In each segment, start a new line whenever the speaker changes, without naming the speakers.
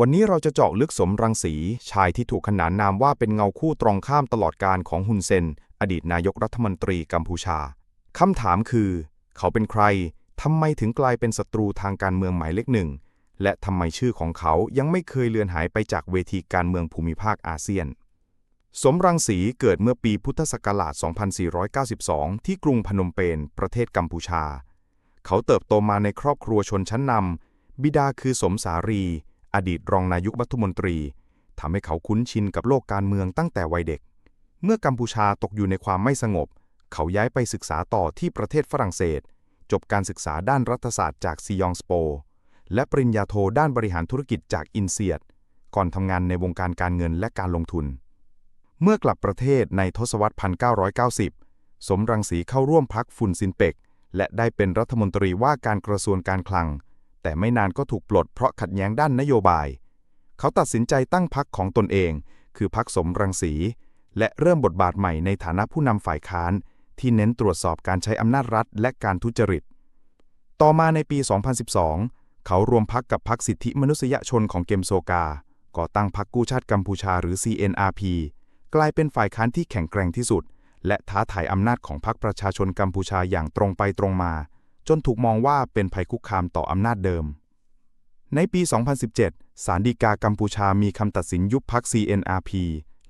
วันนี้เราจะเจาะลึกสมรังสี ชายที่ถูกขนานนามว่าเป็นเงาคู่ตรงข้ามตลอดการของฮุนเซน อดีตนายกรัฐมนตรีกัมพูชา คำถามคือ เขาเป็นใคร ทำไมถึงกลายเป็นศัตรูทางการเมืองหมายเลขหนึ่ง และทำไมชื่อของเขายังไม่เคยเลือนหายไปจากเวทีการเมืองภูมิภาคอาเซียน สมรังสีเกิดเมื่อปีพุทธศักราช 2492 ที่กรุงพนมเปญ ประเทศกัมพูชา เขาเติบโตมาในครอบครัวชนชั้นนำบิดาคือสมสารี อดีตรองนายกรัฐมนตรีทำให้เขาคุ้นชินกับโลกการเมืองตั้งแต่วัยเด็ก เมื่อกัมพูชาตกอยู่ในความไม่สงบ เขาย้ายไปศึกษาต่อที่ประเทศฝรั่งเศส จบการศึกษาด้านรัฐศาสตร์จากซียองสโป และปริญญาโทด้านบริหารธุรกิจจากอินเซียด ก่อนทำงานในวงการการเงินและการลงทุน เมื่อกลับประเทศในทศวรรษ 1990 สมรังสีเข้าร่วมพักฟุนซินเปกและได้เป็นรัฐมนตรีว่าการกระทรวงการคลัง แต่ไม่นานก็ถูกปลดเพราะขัดแย้งด้านนโยบาย เขาตัดสินใจตั้งพักของตนเอง คือพักสมรังสี และเริ่มบทบาทใหม่ในฐานะผู้นำฝ่ายค้าน ที่เน้นตรวจสอบการใช้อำนาจรัฐและการทุจริต ต่อมาในปี 2012 เขารวมพักกับพักสิทธิมนุษยชนของเกมโซกา ก่อตั้งพักกู้ชาติกัมพูชาหรือ CNRP กลายเป็นฝ่ายค้านที่แข็งแกร่งที่สุด และท้าทายอำนาจของพรรคประชาชนกัมพูชาอย่างตรงไปตรงมา จนถูกมองว่าเป็นภัยคุกคามต่ออำนาจเดิม ในปี 2017 ศาลฎีกากัมพูชามีคำตัดสินยุบพรรค CNRP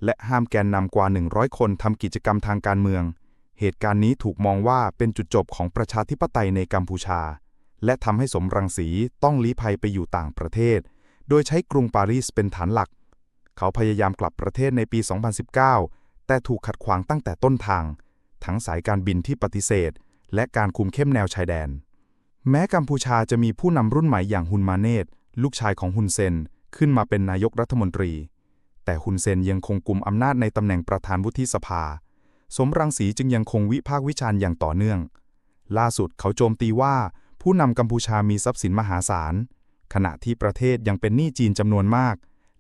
และห้ามแกนนำกว่า 100 คนทำกิจกรรมทางการเมือง เหตุการณ์นี้ถูกมองว่าเป็นจุดจบของประชาธิปไตยในกัมพูชา และทำให้สมรังสีต้องลี้ภัยไปอยู่ต่างประเทศ โดยใช้กรุงปารีสเป็นฐานหลัก เขาพยายามกลับประเทศในปี 2019 แต่ถูกขัดขวางตั้งแต่ต้นทาง ทั้งสายการบินที่ปฏิเสธ และการคุมเข้มแนวชายแดน แม้กัมพูชาจะมีผู้นำรุ่นใหม่อย่างฮุนมาเนตลูกชายของฮุนเซนขึ้นมาเป็นนายกรัฐมนตรี แต่ฮุนเซนยังคงกุมอำนาจในตำแหน่งประธานวุฒิสภา สมรังสีจึงยังคงวิพากษ์วิจารณ์อย่างต่อเนื่อง ล่าสุดเขาโจมตีว่าผู้นำกัมพูชามีทรัพย์สินมหาศาล ขณะที่ประเทศยังเป็นหนี้จีนจำนวนมาก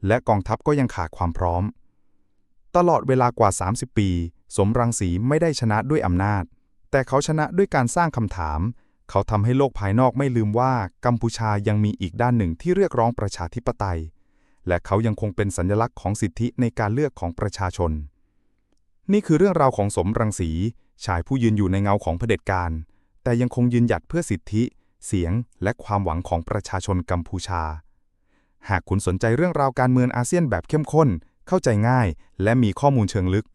และกองทัพก็ยังขาดความพร้อม ตลอดเวลากว่า 30 ปี สมรังสีไม่ได้ชนะด้วยอำนาจ แต่เขาชนะด้วยการสร้างคำถาม เขาทำให้โลกภายนอกไม่ลืมว่ากัมพูชายังมีอีกด้านหนึ่งที่เรียกร้องประชาธิปไตย และเขายังคงเป็นสัญลักษณ์ของสิทธิในการเลือกของประชาชน นี่คือเรื่องราวของสมรังสี ชายผู้ยืนอยู่ในเงาของเผด็จการ แต่ยังคงยืนหยัดเพื่อสิทธิ เสียง และความหวังของประชาชนกัมพูชา หากคุณสนใจเรื่องราวการเมืองอาเซียนแบบเข้มข้น เข้าใจง่าย และมีข้อมูลเชิงลึก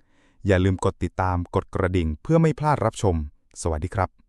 อย่าลืมกดติดตามกดกระดิ่งเพื่อไม่พลาดรับชม สวัสดีครับ